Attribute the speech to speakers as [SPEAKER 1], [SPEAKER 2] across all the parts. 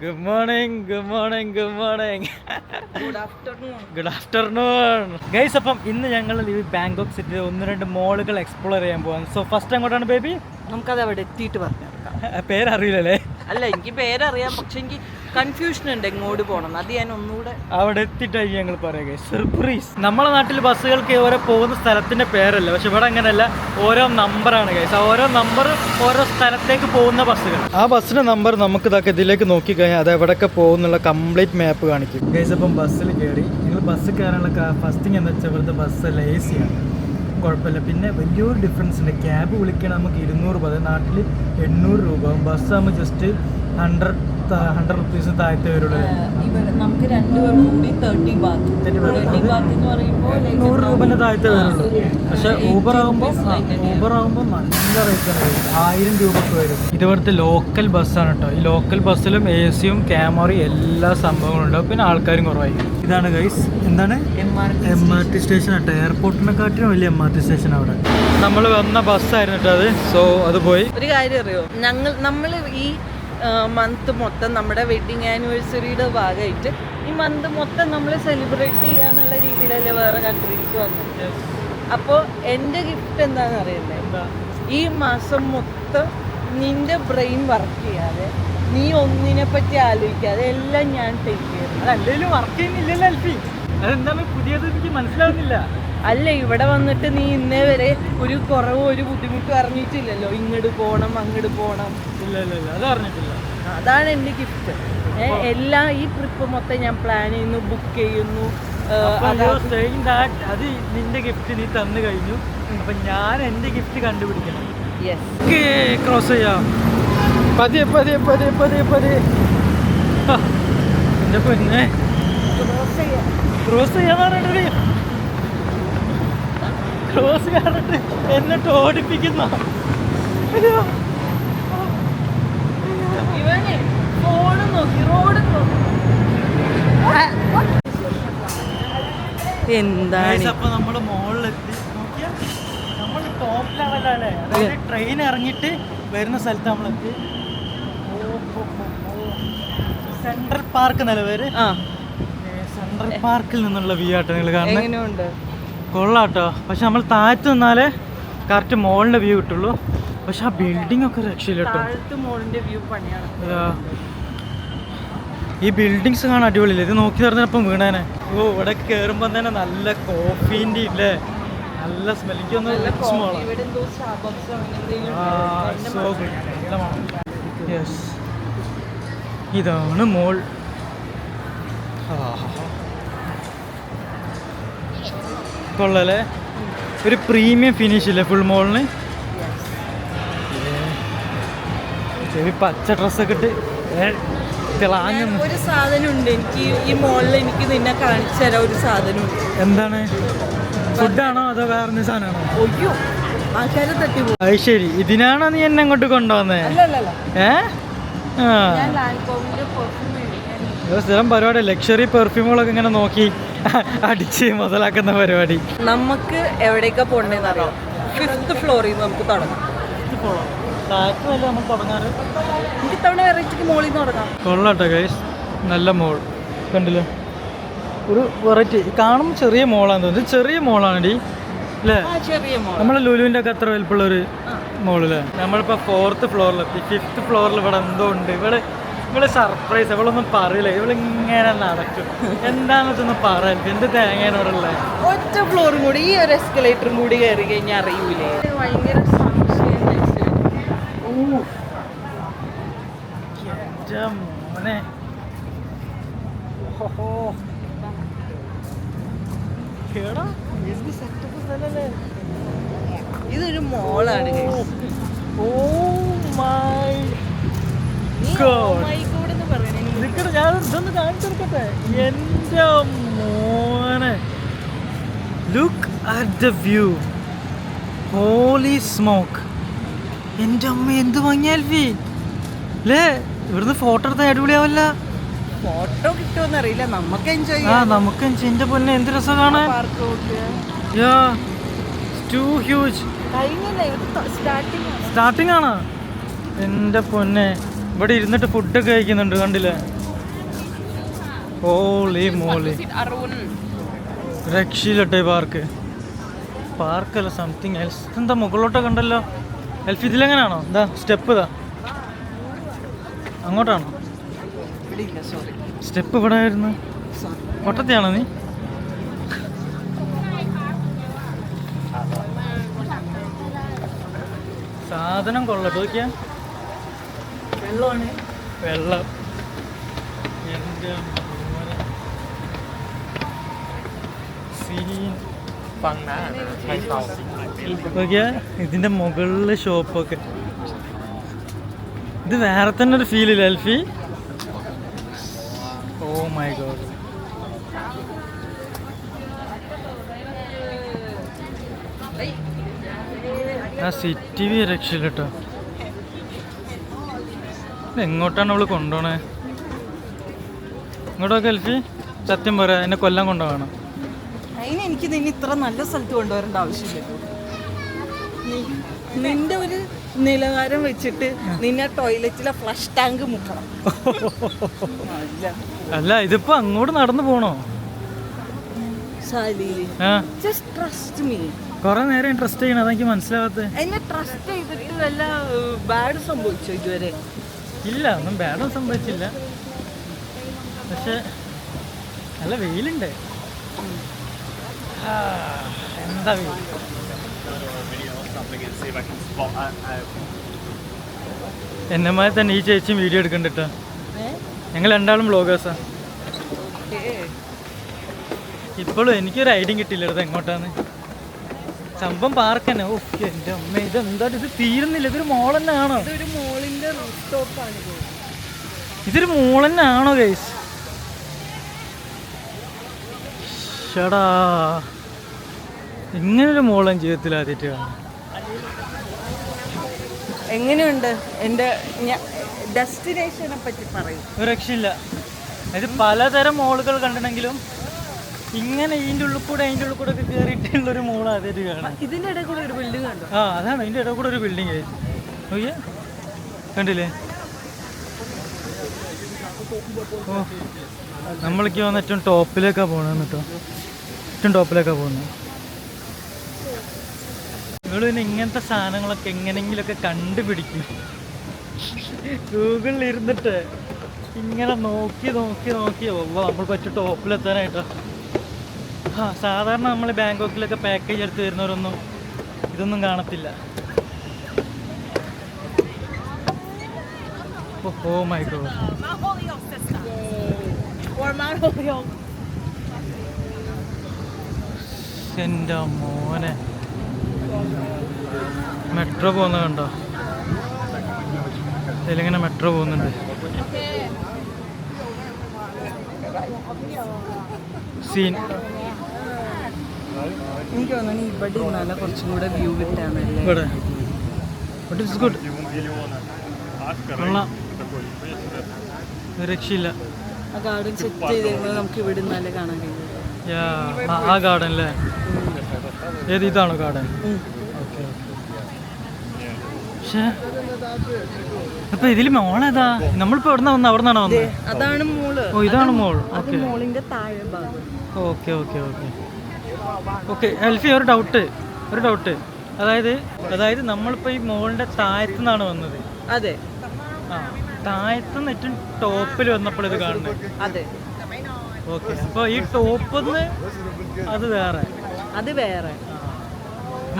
[SPEAKER 1] Good morning good morning good morning
[SPEAKER 2] good afternoon
[SPEAKER 1] good afternoon guys അപ്പം ഇന്ന് ഞങ്ങൾ ഈ ബാങ്കോക്ക് സിറ്റിയിൽ ഒന്ന് രണ്ട് മോളുകൾ എക്സ്പ്ലോർ ചെയ്യാൻ പോകാൻ സോ ഫസ്റ്റ് എങ്ങോട്ടാണ് ബേബി
[SPEAKER 2] നമുക്കത് അവിടെ എത്തിയിട്ട് പറഞ്ഞു
[SPEAKER 1] പേരറിയില്ലല്ലേ?
[SPEAKER 2] അല്ല എനിക്ക് പേരറിയാം. പക്ഷെ എനിക്ക് കൺഫ്യൂഷൻ ഉണ്ട് എങ്ങോട്ട് പോകണം അത് ഞാൻ ഒന്നുകൂടെ
[SPEAKER 1] അവിടെ എത്തിയിട്ടായി ഞങ്ങൾ പറയുക സർപ്രൈസ് നമ്മളെ നാട്ടിൽ ബസ്സുകൾക്ക് ഓരോ പോകുന്ന സ്ഥലത്തിന്റെ പേരല്ല. പക്ഷെ ഇവിടെ അങ്ങനെയല്ല. ഓരോ നമ്പറാണ് ഗൈസ് ഓരോ നമ്പർ ഓരോ സ്ഥലത്തേക്ക് പോകുന്ന ബസ്സുകൾ. ആ ബസ്സിന്റെ നമ്പർ നമുക്ക് ഇതൊക്കെ ഇതിലേക്ക് നോക്കി കഴിഞ്ഞാൽ അത് എവിടെയൊക്കെ പോകുന്നുള്ള കംപ്ലീറ്റ് മാപ്പ് കാണിക്കും. ഗൈസ് അപ്പം ബസ്സിൽ കയറി നിങ്ങൾ ബസ്സിൽ കയറാനുള്ള ഫസ്റ്റിംഗ് എന്ന് വെച്ചാൽ ഇവിടുത്തെ ബസ്സല്ല എ സി ആണ്. കുഴപ്പമില്ല. പിന്നെ വലിയൊരു ഡിഫറൻസ് ഉണ്ട്. ക്യാബ് വിളിക്കണം നമുക്ക് ഇരുന്നൂറ് രൂപ. അതായത് നാട്ടിൽ എണ്ണൂറ് രൂപ. ബസ് ആകുമ്പോൾ ജസ്റ്റ് ഹൺഡ്രഡ് ഹൺഡ്രഡ് റുപ്പീസ് താഴത്തെ വരുള്ളൂ
[SPEAKER 2] നമുക്ക് രണ്ടുപേർക്കും കൂടി thirty baht
[SPEAKER 1] 30 baht.
[SPEAKER 2] Thirty baht എന്ന് പറയുമ്പോൾ
[SPEAKER 1] നൂറ് രൂപന്റെ താഴത്തെ വരുള്ളൂ പക്ഷേ ഊബർ ആകുമ്പോൾ ഊബർ ആകുമ്പോൾ നല്ല റേറ്റ് ആണ്. ആയിരം രൂപക്ക് വരും. ഇതുപോലത്തെ ലോക്കൽ ബസ്സാണ് കേട്ടോ ഈ ലോക്കൽ ബസ്സിലും എ സിയും ക്യാമറയും എല്ലാ സംഭവങ്ങളും ഉണ്ടാവും പിന്നെ ആൾക്കാരും കുറവായി. ഇതാണ് ഗൈസ് എന്താണ്? എം ആർ ടി സ്റ്റേഷൻ കേട്ടോ എയർപോർട്ടിനെക്കാട്ടിലും വലിയ എം ആർ ടി സ്റ്റേഷൻ അവിടെ. നമ്മൾ വന്ന ബസ്സായിരുന്നു കേട്ടോ അത്. സോ അത് പോയി.
[SPEAKER 2] ഒരു കാര്യം അറിയോ? ഞങ്ങൾ നമ്മൾ ഈ മന്ത് മൊത്തം നമ്മുടെ വെഡിങ് ആനിവേഴ്സറിയുടെ ഭാഗമായിട്ട് ഈ മന്ത് മൊത്തം നമ്മൾ സെലിബ്രേറ്റ് ചെയ്യാന്നുള്ള രീതിയിലല്ലേ വേറെ കൺട്രിക്ക് വന്നത്? അപ്പോൾ എന്റെ ഗിഫ്റ്റ് എന്താണെന്ന് അറിയുന്നത് ഈ മാസം മൊത്തം നിന്റെ ബ്രെയിൻ വർക്ക് ചെയ്യാതെ നീ ഒന്നിനെ പറ്റി ആലോചിക്കാതെ എല്ലാം ഞാൻ ടേക്ക് ചെയ്യുന്നു
[SPEAKER 1] അല്ലെങ്കിലും വർക്ക് ചെയ്യുന്നില്ലല്ലോ അൽഫി. അതെന്താണ് പുതിയത് എനിക്ക് മനസ്സിലാവുന്നില്ല.
[SPEAKER 2] അല്ല ഇവിടെ വന്നിട്ട് നീ ഇന്നേ വരെ ഒരു കുറവോ ഒരു ബുദ്ധിമുട്ടും അറിഞ്ഞിട്ടില്ലല്ലോ. ഇങ്ങോട്ട് പോകണം അങ്ങോട്ട് പോകണം അതാണ് എന്റെ ഗിഫ്റ്റ് എല്ലാം ഈ ട്രിപ്പ് മൊത്തം ഞാൻ പ്ലാൻ ചെയ്യുന്നു ബുക്ക് ചെയ്യുന്നു അതാ-
[SPEAKER 1] നിന്റെ ഗിഫ്റ്റ് നീ തന്നു കഴിഞ്ഞു. അപ്പൊ ഞാൻ എന്റെ ഗിഫ്റ്റ് കണ്ടുപിടിക്കണം. ക്രോസ് ചെയ്യാം. പതിയെ പതിയെ പതിയെ പതിയെ പതിയെ. എന്റെ പൊന്നെ. ക്രോസ് ചെയ്യാന്ന് പറഞ്ഞിട്ട് ക്രോസ് കണ്ടിട്ട് എന്നിട്ട് ഓടിപ്പിക്കുന്ന.
[SPEAKER 2] ഇവനെ ഫോണ് നോക്കി റോഡ് നോക്കി. എന്താണ്?
[SPEAKER 1] അപ്പൊ നമ്മൾ മുകളിലെത്തി നോക്കിയാ? നമ്മൾ ടോപ്പ് അല്ലേ? അതായത് ട്രെയിൻ ഇറങ്ങിയിട്ട് വരുന്ന സ്ഥലത്ത് നമ്മളെത്തി സെൻട്രൽ പാർക്ക് എന്നല്ലേ പേര്?
[SPEAKER 2] ആ.
[SPEAKER 1] സെൻട്രൽ പാർക്കിൽ നിന്നുള്ള വ്യൂ ആട്ടോ നിങ്ങൾ കാണുന്നത് കൊള്ളാട്ടോ. പക്ഷെ നമ്മൾ താഴ്ത്തു നിന്നാലേ കറക്റ്റ് മോളിന്റെ വ്യൂ കിട്ടുള്ളൂ. പക്ഷെ ആ ബിൽഡിംഗ് ഒക്കെ രക്ഷയില്ല Yeah. ഈ ബിൽഡിങ്സ് കാണാൻ അടിപൊളിയില്ല? ഇത് നോക്കി തരുന്നപ്പം വീണേനെ. ഓ ഇവിടെ കയറുമ്പോൾ തന്നെ നല്ല കോഫീന്റെ ഇല്ലേ? നല്ല സ്മെൽ. ഇതാണ് മോൾ. കൊള്ളാല്ലേ? ഒരു പ്രീമിയം ഫിനിഷ് ഇല്ലേ ഫുൾ മോളിന് ചെവി പച്ച ഡ്രസ്സൊക്കെ ഇട്ട് തിളാങ്ങുന്നു.
[SPEAKER 2] ഒരു സാധനം ഉണ്ട് എനിക്ക് ഈ- മോളിൽ എനിക്ക് നിന്നെ കാണിച്ചു തരാം ഒരു സാധനം
[SPEAKER 1] എന്താണ്? ഫുഡാണോ അതോ വേറെ സാധനമാണോ?
[SPEAKER 2] ഒയ്യോ ആൾക്കാരെ തട്ടി
[SPEAKER 1] അത് ശരി. ഇതിനാണോ നീ എന്നെ അങ്ങോട്ട് കൊണ്ടുവന്നേ? ഏ? ആ. സ്ഥിരം പരിപാടി ലക്ഷറി പെർഫ്യൂമുകളൊക്കെ ഇങ്ങനെ നോക്കി അടിച്ച് മുതലാക്കുന്ന പരിപാടി.
[SPEAKER 2] നമുക്ക് എവിടേക്കാ പോകേണ്ടതെന്ന് അറിയാം? ഫിഫ്ത്ത് ഫ്ലോറിൽ നിന്ന് നമുക്ക് തുടങ്ങാം. വെറൈറ്റിക്ക് മോളിൽ നിന്ന്
[SPEAKER 1] കൊള്ളാട്ടോ ഗൈസ് നല്ല മോൾ കണ്ടില്ലേ? ഒരു വെറൈറ്റി കാണുമ്പോൾ ചെറിയ മോളാന്ന് തോന്നുന്നു. ചെറിയ മോളാണ് ഡി അല്ലേ? നമ്മളെ ലുലുവിന്റെ ഒക്കെ അത്ര വലിപ്പുള്ളൊരു മോളില്ലേ നമ്മളിപ്പോൾ ഫോർത്ത് ഫ്ലോറിലെത്തി ഫിഫ്ത്ത് ഫ്ലോറിൽ ഇവിടെ എന്തോ ഉണ്ട്. ഇവിടെ ഇവിടെ സർപ്രൈസ് ഇവളൊന്നും പറയില്ല. ഇവളിങ്ങനെ നടക്കും. എന്താണെന്ന് വെച്ചൊന്നും പറയില്ല എന്ത് തേങ്ങയാണ്
[SPEAKER 2] ഒറ്റ ഫ്ലോറും കൂടി ഈ ഒരു എസ്കലേറ്ററും കൂടി കയറി കഴിഞ്ഞാൽ അറിയൂലേ? ഭയങ്കര
[SPEAKER 1] മോനെ?
[SPEAKER 2] ഇതൊരു മോളാണ് ഓ.
[SPEAKER 1] Oh my
[SPEAKER 2] നീ
[SPEAKER 1] God.
[SPEAKER 2] oh my God എന്ന് പറയണേ. എനിക്ക്
[SPEAKER 1] നിക്കടെ ഞാൻ ഇതൊന്ന് കാണിച്ചെടുക്കട്ടെ എന്റെ മോനെ. Look at the view holy smoke എന്റെ അമ്മ എന്ത് ഭംഗിയാൽഫി അല്ലേ ഇവിടുന്ന് ഫോട്ടോ എടുത്താൽ അടിപൊളിയാവല്ല.
[SPEAKER 2] ഫോട്ടോ കിട്ടുമെന്ന് അറിയില്ല നമുക്ക് എൻജോയ്
[SPEAKER 1] ആ നമുക്ക് എൻജോയ് എന്റെ പൊന്നെ എന്ത് രസം കാണാൻ? യാ ടു ഹ്യൂജ് സ്റ്റാർട്ടിംഗ് ആണ്. എന്റെ പൊന്നെ. ഇവിടെ ഇരുന്നിട്ട് ഫുഡൊക്കെ കഴിക്കുന്നുണ്ട് കണ്ടില്ലേ? ഓളി മോളി രക്ഷയിലട്ടെ പാർക്ക് പാർക്കല്ല സംതിങ് എൽസ് എന്താ മുകളിലോട്ടൊക്കെ കണ്ടല്ലോ എൽഫ് ഇതിലെങ്ങനെയാണോ എന്താ സ്റ്റെപ്പ് ഇതാ. അങ്ങോട്ടാണോ? സ്റ്റെപ്പ് ഇവിടെ ആയിരുന്നു.
[SPEAKER 2] കൊട്ടത്തെയാണോ
[SPEAKER 1] ഒട്ടത്തെയാണോ നീ? സാധനം കൊള്ളട്ടോ നോക്കിയാ.
[SPEAKER 2] വെള്ളമാണ്.
[SPEAKER 1] വെള്ളം. എന്റെ നോക്കിയാ ഇതിന്റെ മുകളിലെ ഷോപ്പൊക്കെ. ഇത് വേറെ തന്നെ ഒരു ഫീൽ ഇല്ല എൽഫി? Oh my god. ആ സിറ്റി വി രക്ഷയില്ല കേട്ടോ എങ്ങോട്ടാണ് അവൾ കൊണ്ടുപോണേ. ഇങ്ങോട്ടൊക്കെ എൽഫി സത്യം പറയാ എന്നെ കൊല്ലം കൊണ്ടുപോകണം
[SPEAKER 2] അതിന് എനിക്ക് നിന്നെ ഇത്ര നല്ല സ്ഥലത്ത് കൊണ്ടുവരേണ്ട ആവശ്യമില്ല. നിന്റെ ഒരു നിലവാരം വെച്ചിട്ട് നിന്നെ ടോയ്ലറ്റിലെ ഫ്ലഷ് ടാങ്ക് മുക്കണം. അല്ല
[SPEAKER 1] ഇതിപ്പോ അങ്ങോട്ട് നടന്നു പോണോ?
[SPEAKER 2] ട്രസ്റ്റ്
[SPEAKER 1] കൊറേ നേരം ഇൻട്രസ്റ്റ് ചെയ്യണം അതെനിക്ക് മനസ്സിലാവാത്ത.
[SPEAKER 2] എന്നെ ട്രസ്റ്റ് ചെയ്തിട്ട് വല്ല ബാഡ് സംഭവിച്ചോ ഇതുവരെ?
[SPEAKER 1] ഇല്ല ഒന്നും ബാഡൊന്നും സംഭവിച്ചില്ല. പക്ഷെ നല്ല വെയിലുണ്ട്. എന്താ വെയിൽ? എന്നെമായി തന്നെ ഈ ചേച്ചിയും വീഡിയോ എടുക്കണ്ടിട്ടാ. ഞങ്ങൾ രണ്ടാളും ബ്ലോഗേഴ്സാ ഇപ്പോഴും എനിക്കൊരു ഐഡിയ കിട്ടില്ല ഇത് എങ്ങോട്ടാന്ന്. സംഭവം പാർക്ക് തന്നെ ഓ എന്റെ അമ്മ ഇതെന്താ ഇത്? തീരുന്നില്ല. ഇതൊരു മോൾ തന്നെ ആണോ
[SPEAKER 2] ഇതൊരു മോളിന്റെ റൂഫ്
[SPEAKER 1] ഇതൊരു മോൾ തന്നെ ആണോ ഗൈസ് ഷടാ. ഇങ്ങനൊരു മോളൻ ജീവിതത്തിൽ ആദ്യമായിട്ട് കാണാം.
[SPEAKER 2] എങ്ങനെയുണ്ട്? എന്റെ ഡെസ്റ്റിനേഷനെ പറ്റി പറയും.
[SPEAKER 1] ഒരു രക്ഷയില്ല. ഇത് പലതരം മോളുകൾ കണ്ടിട്ടുണ്ടെങ്കിലും ഇങ്ങനെ ഇതിന്റെ ഉള്ളിൽ കൂടെ അതിന്റെ ഉള്ളിൽ കൂടെ ഒക്കെ കയറിയിട്ടുള്ള ഒരു മോൾ ആദ്യമായിട്ട് കാണാം.
[SPEAKER 2] ഇതിന്റെ ഇടയിൽ കൂടെ ഒരു ബിൽഡിംഗ് കണ്ടോ?
[SPEAKER 1] ആ അതാണ്. ഇതിന്റെ ഇടയിൽ കൂടെ ഒരു ബിൽഡിംഗ് ആയിരുന്നു നോക്കിയേ. കണ്ടില്ലേ? ഓ നമ്മളൊക്കെ വന്ന് ഏറ്റവും ടോപ്പിലേക്കാണ് പോകണത് കേട്ടോ. ഏറ്റവും ടോപ്പിലേക്കാണ് പോകുന്നത് നിങ്ങൾ പിന്നെ ഇങ്ങനത്തെ സാധനങ്ങളൊക്കെ എങ്ങനെങ്കിലൊക്കെ കണ്ടുപിടിക്കും. ഗൂഗിളിൽ ഇരുന്നിട്ട് ഇങ്ങനെ നോക്കി നോക്കി നോക്കി. ഓ നമ്മൾ പറ്റും ടോപ്പിലെത്താനായിട്ടോ. സാധാരണ നമ്മൾ ബാങ്കോക്കിലൊക്കെ പാക്കേജ് എടുത്ത് വരുന്നവരൊന്നും ഇതൊന്നും കാണത്തില്ല. ഓ Mount Holyoke. എന്റെ മോനെ. മെട്രോ പോകുന്ന കണ്ടോ? ഇതിലിങ്ങനെ മെട്രോ പോകുന്നുണ്ട്. സീൻ
[SPEAKER 2] എനിക്ക് തോന്നുന്നു ഇവിടെ നല്ല കുറച്ചും കൂടെ വ്യൂ കിട്ടാന്നല്ലേ
[SPEAKER 1] ഇവിടെ. ഗുഡ് കൊള്ളാം. രക്ഷയില്ല.
[SPEAKER 2] ആ ഗാർഡൻ സെറ്റ് ചെയ്തിരുന്നത് നമുക്ക് ഇവിടെ കാണാൻ കഴിയും.
[SPEAKER 1] യാ, ആ- ആ ഗാർഡൻ അല്ലേ? ഏത് ഇതാണോ ഗാർഡൻ. ഓക്കെ പക്ഷേ അപ്പൊ ഇതിൽ മോളേതാ? നമ്മളിപ്പോ എവിടെ വന്ന? അവിടെ നിന്നാണോ
[SPEAKER 2] അതാണ് മോൾ.
[SPEAKER 1] ഓ ഇതാണ് മോൾ ഓക്കെ.
[SPEAKER 2] മോളിന്റെ താഴെ
[SPEAKER 1] ഓക്കെ ഓക്കെ ഓക്കെ. ഓക്കെ എൽഫി ഒരു ഡൗട്ട് ഒരു ഡൗട്ട്. അതായത് അതായത് നമ്മളിപ്പോ ഈ മോളിന്റെ താഴത്തു നിന്നാണ് വന്നത്.
[SPEAKER 2] അതെ.
[SPEAKER 1] ആ. താഴത്തു ഏറ്റവും ടോപ്പിൽ വന്നപ്പോൾ ഇത് കാണുന്നത്.
[SPEAKER 2] അതെ.
[SPEAKER 1] ഓക്കെ. അപ്പോൾ ഈ ടോപ്പിൽ നിന്ന് അത് വേറെ.
[SPEAKER 2] അത് വേറെ.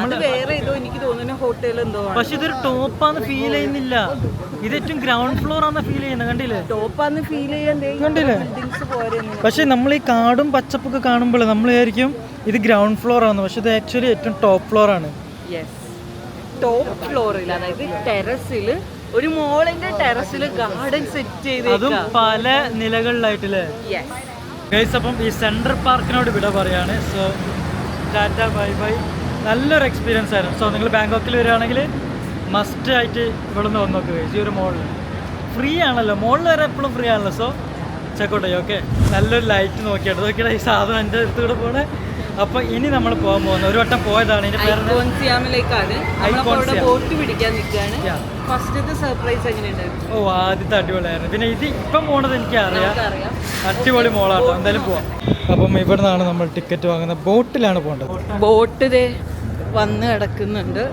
[SPEAKER 2] അത് വേറെ ഏതോ എനിക്ക് തോന്നുന്നു ഹോട്ടൽ എന്തോ
[SPEAKER 1] പക്ഷെ ഇതൊരു ടോപ്പാന്ന് ഫീൽ ചെയ്യുന്നില്ല. ഇത് ഏറ്റവും ഗ്രൗണ്ട് ഫ്ലോർ ആണെന്ന് ഫീൽ ചെയ്യുന്നത് കണ്ടില്ലേ?
[SPEAKER 2] ടോപ്പാന്ന് ഫീൽ ചെയ്യാൻ
[SPEAKER 1] കണ്ടില്ലേ? പക്ഷെ നമ്മൾ ഈ കാടും പച്ചപ്പൊക്കെ കാണുമ്പോൾ നമ്മൾ വിചാരിക്കും ഇത് ഗ്രൗണ്ട് ഫ്ലോർ ആണ് പക്ഷെ ഇത് ആക്ച്വലി ഏറ്റവും ടോപ്പ് ഫ്ലോർ ആണ്.
[SPEAKER 2] ടോപ്പ് ഫ്ലോറിൽ അതായത് ടെറസിൽ ഒരു മോളിന്റെ ടെറസിൽ ഗാർഡൻ സെറ്റ്
[SPEAKER 1] അതും
[SPEAKER 2] ചെയ്തേക്കാം
[SPEAKER 1] പല നിലകളിലായിട്ടില്ലേ? ഗൈസ് അപ്പം ഈ സെൻട്രൽ പാർക്കിനോട് വിട പറയാണ്. So tata bye bye. നല്ലൊരു എക്സ്പീരിയൻസ് ആയിരുന്നു. സോ നിങ്ങൾ ബാങ്കോക്കിൽ വരികയാണെങ്കിൽ മസ്റ്റ് ആയിട്ട് ഇവിടെ നിന്ന് വന്ന് നോക്കുക ഈ ഒരു മോളിൽ ഫ്രീ ആണല്ലോ. മോളിൽ വരെ എപ്പോഴും ഫ്രീ ആണല്ലോ. സോ ചെക്കോട്ടെ ഓക്കെ നല്ലൊരു ലൈറ്റ് നോക്കിയിട്ട് നോക്കിയിട്ട് ഈ സാധനം എന്റെ അടുത്ത് കൂടെ പോണേ. അപ്പോൾ ഇനി നമ്മൾ പോകാൻ പോകുന്നത്. ഒരു വട്ടം പോയതാണ്. ഇതിന്റെ പേര്.
[SPEAKER 2] ബോട്ട് പിടിക്കാൻ നിൽക്കുകയാണ്. ഫസ്റ്റത്തെ സർപ്രൈസ് എങ്ങനെയുണ്ടായിരുന്നു
[SPEAKER 1] ഓ ആദ്യത്തെ അടിപൊളിയായിരുന്നു. പിന്നെ ഇത് ഇപ്പം പോണത് എനിക്ക് അറിയാം അടിപൊളി മോളാട്ടോ. എന്തായാലും പോവാം. അപ്പം ഇവിടെ നിന്നാണ് നമ്മൾ ടിക്കറ്റ് വാങ്ങുന്നത് ബോട്ടിലാണ് പോകേണ്ടത്.
[SPEAKER 2] ബോട്ട് ദേ വന്ന് കിടക്കുന്നുണ്ട്.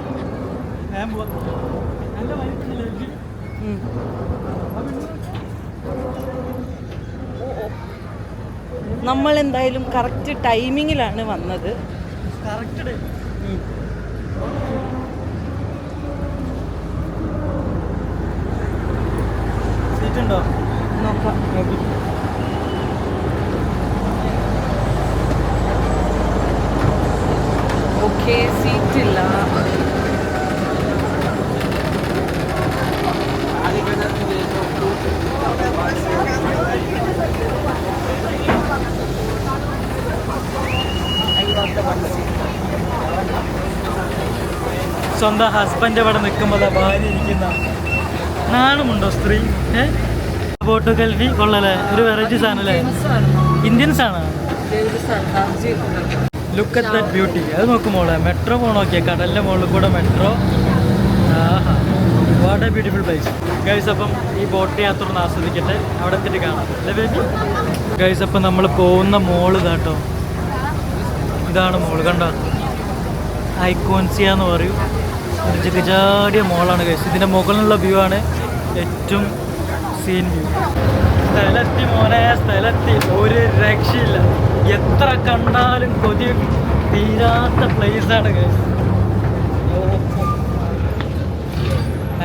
[SPEAKER 2] നമ്മൾ എന്തായാലും കറക്റ്റ് ടൈമിങ്ങിലാണ് വന്നത്.
[SPEAKER 1] സീറ്റ് ഉണ്ടോ
[SPEAKER 2] നോക്കാം. ഓക്കെ സീറ്റ് ഇല്ല
[SPEAKER 1] സ്വന്തം ഹസ്ബൻഡ് ഇവിടെ നിൽക്കുമ്പോൾ ഭാര്യ ഇരിക്കുന്ന. നാണമുണ്ടോ സ്ത്രീ? ഫോട്ടോഗ്രാഫി കൊള്ളല്ലേ? ഒരു വെറൈറ്റി സാധനല്ലേ? ഇന്ത്യൻസ് ആണ് ലുക്ക് അറ്റ് ദാറ്റ് ബ്യൂട്ടി അത് നോക്കുമ്പോളെ മെട്രോ പോകണം നോക്കിയാൽ കടലിന്റെ മുകളിൽ കൂടെ metro Aaha. What a beautiful place guys അപ്പം ഈ ബോട്ട് യാത്ര ഒന്ന് ആസ്വദിക്കട്ടെ. അവിടെ എത്തിയിട്ട് കാണാം. അല്ലേ ബേബി? ഗൈസ് അപ്പം നമ്മൾ പോകുന്ന മോൾ ഇതാട്ടോ ഇതാണ് മോൾ. കണ്ടോ? ഐക്കോൺസിയെന്ന് എന്ന് പറയും. ഒരു ചാടിയ മോളാണ് ഗൈസ് ഇതിന്റെ മുകളിലുള്ള വ്യൂ ആണ് ഏറ്റവും സീൻ വ്യൂ സ്ഥലത്തി മോനെ സ്ഥലത്തി ഒരു രക്ഷയില്ല. എത്ര കണ്ടാലും കൊതി തീരാത്ത ഗൈസ്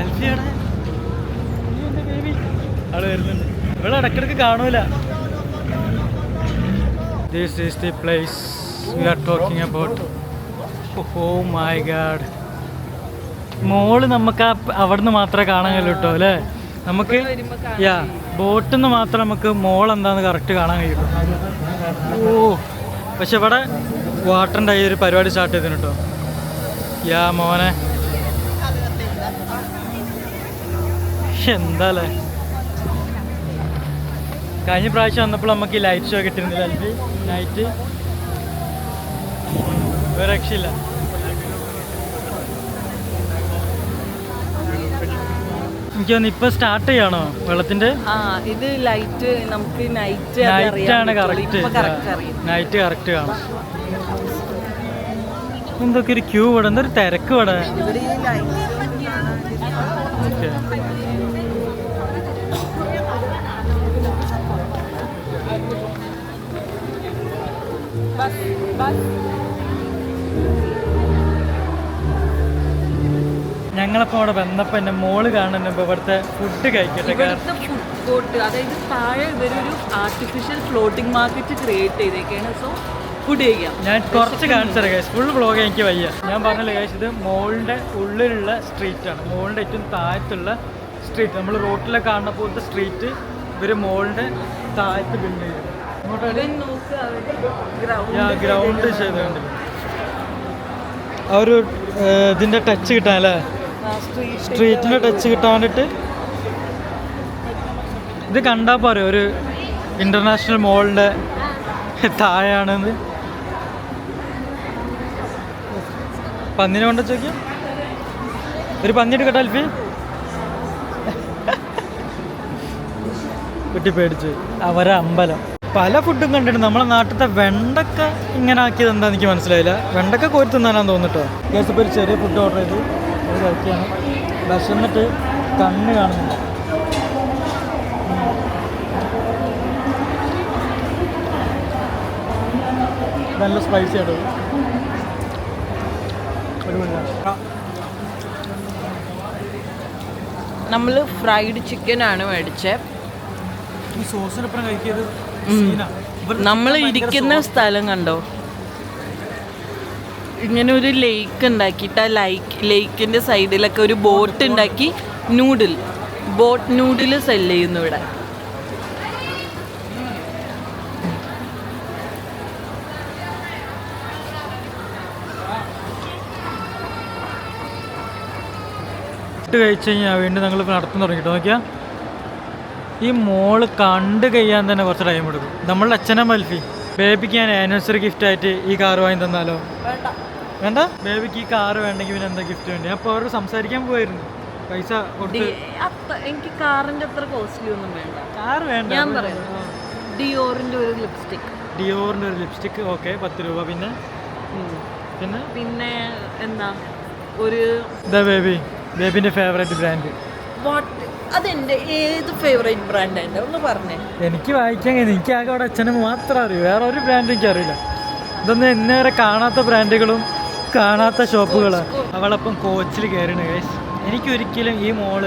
[SPEAKER 1] അൽഫിയാണ് ആൾ ഇവിടെ ഇടക്കിടക്ക് കാണൂല. This is the place we are talking about oh my god mall നമുക്ക് ആ അവിടുന്ന് മാത്രമേ കാണാൻ കഴിയൂ കേട്ടോ അല്ലേ? നമുക്ക് യാ ബോട്ടിൽ നിന്ന് മാത്രം നമുക്ക് മോൾ എന്താന്ന് കറക്റ്റ് കാണാൻ കഴിയുള്ളൂ ഓ പക്ഷെ ഇവിടെ വാട്ടറിന്റെ ഈ ഒരു പരിപാടി സ്റ്റാർട്ട് ചെയ്തിന് കേട്ടോ. യാ മോനെ. എന്താല്ലേ? കഴിഞ്ഞ പ്രാവശ്യം വന്നപ്പോൾ നമുക്ക് ഈ ലൈറ്റ് ഷോ കിട്ടിയിരുന്നില്ല അൽഫി? നൈറ്റ് ഒരു രക്ഷയില്ല. എനിക്ക് തോന്നുന്നു ഇപ്പൊ സ്റ്റാർട്ട് ചെയ്യണോ? വെള്ളത്തിന്റെ?
[SPEAKER 2] ആ ഇത് ലൈറ്റ് നമുക്ക് നൈറ്റ്
[SPEAKER 1] നൈറ്റ് ആണ് കറക്റ്റ് നൈറ്റ് കറക്റ്റ് കാണാം എന്തൊക്കെ ഒരു ക്യൂ ഇവിടെ? എന്തൊരു തിരക്ക് ഇവിടെ?
[SPEAKER 2] ബസ് ഈ
[SPEAKER 1] ഞങ്ങളപ്പോൾ അവിടെ വന്നപ്പോൾ എന്റെ മോൾ കാണുന്നുണ്ട് ഇവിടുത്തെ ഫുഡ് കഴിക്കട്ടെ
[SPEAKER 2] ഇവിടുത്തെ ഫുഡ് കോർട്ട് അതായത് താഴെ ഇവരൊരു ആർട്ടിഫിഷ്യൽ ഫ്ലോട്ടിംഗ് മാർക്കറ്റ് ക്രിയേറ്റ് ചെയ്തേക്കാണ്. സോ ഫുഡ് കഴിക്കാം.
[SPEAKER 1] ഞാൻ കുറച്ച് കാണിച്ചത് ഗൈസ് ഫുൾ വ്ളോഗ് എനിക്ക് വയ്യ. ഞാൻ പറഞ്ഞില്ല ഗൈസ് ഇത് മോളിന്റെ ഉള്ളിലുള്ള സ്ട്രീറ്റ് ആണ്. മോളിന്റെ ഏറ്റവും താഴത്തുള്ള സ്ട്രീറ്റ് നമ്മൾ റോട്ടിലെ കാണുന്ന പോലത്തെ സ്ട്രീറ്റ് ഇവർ മോളിന്റെ താഴത്ത് ബിൽഡ് ചെയ്തു. ഗ്രൗണ്ട് ചെയ്തുകൊണ്ട് ആ ഒരു ഇതിന്റെ ഇതിന്റെ ടച്ച് കിട്ടാൻ അല്ലേ സ്ട്രീറ്റിന്റെ ടച്ച് കിട്ടാൻ വേണ്ടിയിട്ട് ഇത് കണ്ടാൽ പോരെ ഒരു ഇന്റർനാഷണൽ മോളിന്റെ താഴെയാണെന്ന്. പന്നിനെ കൊണ്ട് ചോദിക്കാം ഒരു പന്നി എടുക്കട്ടെ അൽഫി. കുട്ടി പേടിച്ച്. അവരെ അമ്പലം. പല ഫുഡും കണ്ടിട്ട് നമ്മളെ നാട്ടിലത്തെ വെണ്ടക്ക ഇങ്ങനെ ആക്കിയത് എന്താ എനിക്ക് മനസ്സിലായില്ല. വെണ്ടക്ക കോരി തിന്നാനാന്ന് തോന്നിട്ടോ ഗ്യാസ് ഒരു ചെറിയ ഫുഡ് ഓർഡർ ചെയ്തു. അത് കഴിക്കുകയാണ് വിശന്നിട്ട് കണ്ണ് കാണുന്നില്ല നല്ല സ്പൈസി ആയിട്ട്
[SPEAKER 2] നമ്മൾ ഫ്രൈഡ് ചിക്കൻ ആണ് മേടിച്ചത് നമ്മൾ ഇരിക്കുന്ന സ്ഥലം കണ്ടോ? ഇങ്ങനെ ഒരു ലേക്ക് ഉണ്ടാക്കിയിട്ട് ആ ലൈക്ക് ലേക്കിന്റെ സൈഡിലൊക്കെ ഒരു ബോട്ട് ഉണ്ടാക്കി നൂഡിൽ ബോട്ട് നൂഡിൽ സെല്ല് ചെയ്യുന്നു ഇവിടെ.
[SPEAKER 1] ഫുഡ് കഴിച്ച് കഴിഞ്ഞാൽ വീണ്ടും ഞങ്ങൾ നടത്തുന്ന തുടങ്ങിയിട്ട് നോക്കിയാൽ ഈ മോൾ കണ്ട് കഴിയാൻ തന്നെ കുറച്ച് ടൈം എടുക്കും. നമ്മളുടെ അച്ഛനും മൽഫി ബേബിക്ക് ഞാൻ ആനിവേഴ്സറി ഗിഫ്റ്റായിട്ട് ഈ കാർ വാങ്ങി തന്നാലോ? വേണ്ട? ബേബിക്ക് ഈ കാർ വേണ്ടെങ്കിൽ പിന്നെ എന്താ ഗിഫ്റ്റ് വേണ്ടി? അപ്പോൾ അവരോട് സംസാരിക്കാൻ പോയിരുന്നു. പൈസ കൊടുത്ത്
[SPEAKER 2] എനിക്ക് കാറിന്റെ അത്ര കോസ്റ്റ്ലി ഒന്നും വേണ്ട.
[SPEAKER 1] കാർ വേണ്ട.
[SPEAKER 2] ഞാൻ പറയുന്നു ഡിയോറിന്റെ ഒരു ലിപ്സ്റ്റിക്
[SPEAKER 1] ഡിയോറിന്റെ ഒരു ലിപ്സ്റ്റിക് ഓക്കെ പത്ത് രൂപ. പിന്നെ? പിന്നെ?
[SPEAKER 2] പിന്നെ എന്താ? ഒരു
[SPEAKER 1] ഇതാ ബേബി ബേബിന്റെ ഫേവറേറ്റ് ബ്രാൻഡ്
[SPEAKER 2] വാട്ട് അതെന്റെ ഏത് ഫേവറേറ്റ് ബ്രാൻഡ് എന്റെ ഒന്ന് പറഞ്ഞേ.
[SPEAKER 1] എനിക്ക് വായിക്കാൻ എനിക്ക് ആകെ അവിടെ അച്ഛനും മാത്രം അറിയൂ. വേറെ ഒരു ബ്രാൻഡ് എനിക്ക് അറിയില്ല ഇതൊന്നും എന്നെ വരെ കാണാത്ത ബ്രാൻഡുകളും കാണാത്ത ഷോപ്പുകളാണ് അവളപ്പം കോച്ചിൽ കയറണ ഗൈസ് എനിക്കൊരിക്കലും ഈ മോൾ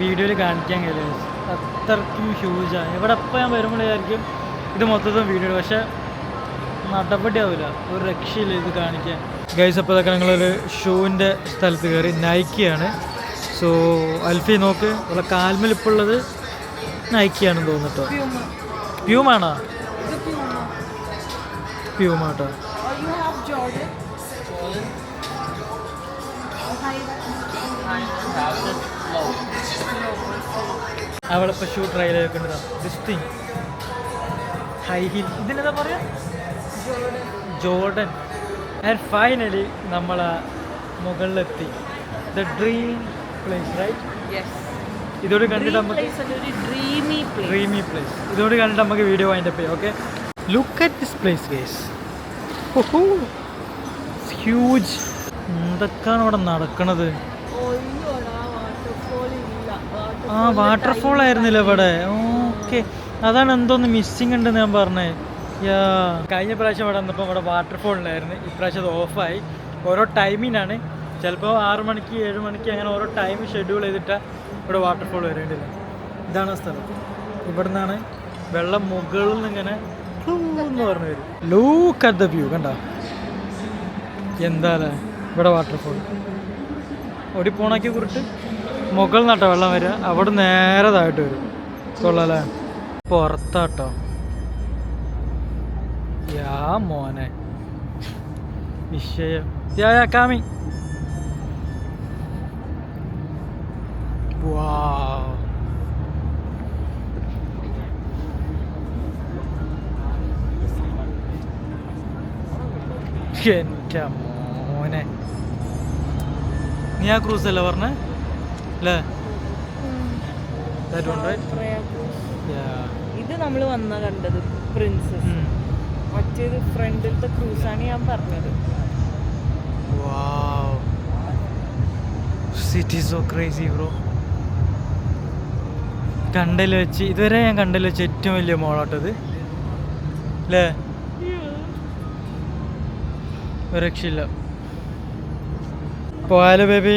[SPEAKER 1] വീഡിയോയിൽ കാണിക്കാൻ കഴിയില്ല. അത്രയ്ക്കും ഹ്യൂജാണ് ഇവിടെ അപ്പം ഞാൻ വരുമ്പോഴായിരിക്കും ഇത് മൊത്തത്തിൽ വീഡിയോ പക്ഷേ നടപടി ആവില്ല ഒരു രക്ഷയില്ല ഇത് കാണിക്കാൻ. ഗൈസ് അപ്പോൾ ഇതൊക്കെ ഞങ്ങളൊരു ഷൂവിന്റെ സ്ഥലത്ത് കയറി നൈക്കിയാണ് സോ അൽഫി നോക്ക്. ഇവിടെ കാൽമൽ ഇപ്പോൾ ഉള്ളത് നൈക്കിയാണെന്ന് തോന്നിട്ടോ പ്യൂമാണോ പ്യൂമാട്ടോ അവളിപ്പോൾ ഷൂ ട്രൈ ചെയ്തിട്ടുണ്ടതാണ് ദിസ് തിങ് ഹൈ ഹീൽ ഇതിനെന്താ പറയാ? ജോർഡൻ ആൻഡ് ഫൈനലി നമ്മൾ മുകളിലെത്തി. ദ ഡ്രീം പ്ലേസ് റൈറ്റ് ഇതോട് കണ്ടിട്ട് നമുക്ക്
[SPEAKER 2] ഡ്രീമി പ്ലേസ്
[SPEAKER 1] ഡ്രീമി പ്ലേസ് ഇതോട് കണ്ടിട്ട് നമുക്ക് വീഡിയോ വൈൻഡപ്പ് ചെയ്യാം okay look at this place guys huge എന്തൊക്കെയാണ് ഇവിടെ നടക്കണത്? ആ വാട്ടർഫോൾ ആയിരുന്നില്ല ഇവിടെ? ഓക്കെ അതാണ് എന്തോന്ന് മിസ്സിങ് ഉണ്ടെന്ന് ഞാൻ പറഞ്ഞേ. യാ കഴിഞ്ഞ പ്രാവശ്യം ഇവിടെ വന്നപ്പോൾ ഇവിടെ വാട്ടർഫോൾ ഉണ്ടായിരുന്നു. ഇപ്രാവശ്യം അത് ഓഫായി ഓരോ ടൈമിനാണ് ചിലപ്പോൾ ആറ് മണിക്ക് ഏഴ് മണിക്ക് അങ്ങനെ ഓരോ ടൈം ഷെഡ്യൂൾ ചെയ്തിട്ട് ഇവിടെ വാട്ടർഫോൾ വരേണ്ടില്ല. ഇതാണ് സ്ഥലം. ഇവിടെ നിന്നാണ് വെള്ളം മുകളിൽ നിന്ന് ഇങ്ങനെ എന്ന് പറഞ്ഞു വരും. ലൂക്ക് അറ്റ് ദ വ്യൂ കണ്ട? എന്താ ഇവിടെ വാട്ടർഫോൾ ഓടി പോണാക്കി കുറിട്ട് മുകളിൽ നട്ടോ വെള്ളം വരിക. അവിടെ നേരെ താഴോട്ട് വരും. കൊള്ളാലേ പുറത്താട്ടോ. യാ മോനെ. വിഷയം. യാ യാ മോനെ. നീ ആ ക്രൂസ് അല്ലേ പറഞ്ഞേ? അല്ലേ.
[SPEAKER 2] ഇത് നമ്മൾ വന്ന കണ്ടത് പ്രിൻസസ്. മറ്റേത് ഫ്രണ്ടിലത്തെ ക്രൂസാണ് ഞാൻ പറഞ്ഞത്.
[SPEAKER 1] So crazy, bro. കണ്ടൽ വെച്ച് ഇതുവരെ ഞാൻ കണ്ടൽ വെച്ച് ഏറ്റവും വലിയ മോളാട്ടത് അല്ലേ ഒരു രക്ഷയില്ല. പോയാലോ ബേബി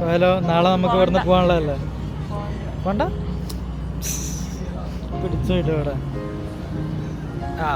[SPEAKER 1] പോയാലോ നാളെ നമുക്ക് ഇവിടുന്ന് പോകാനുള്ളതല്ലേ? വേണ്ട പിടിച്ചു ഇവിടെ ആ.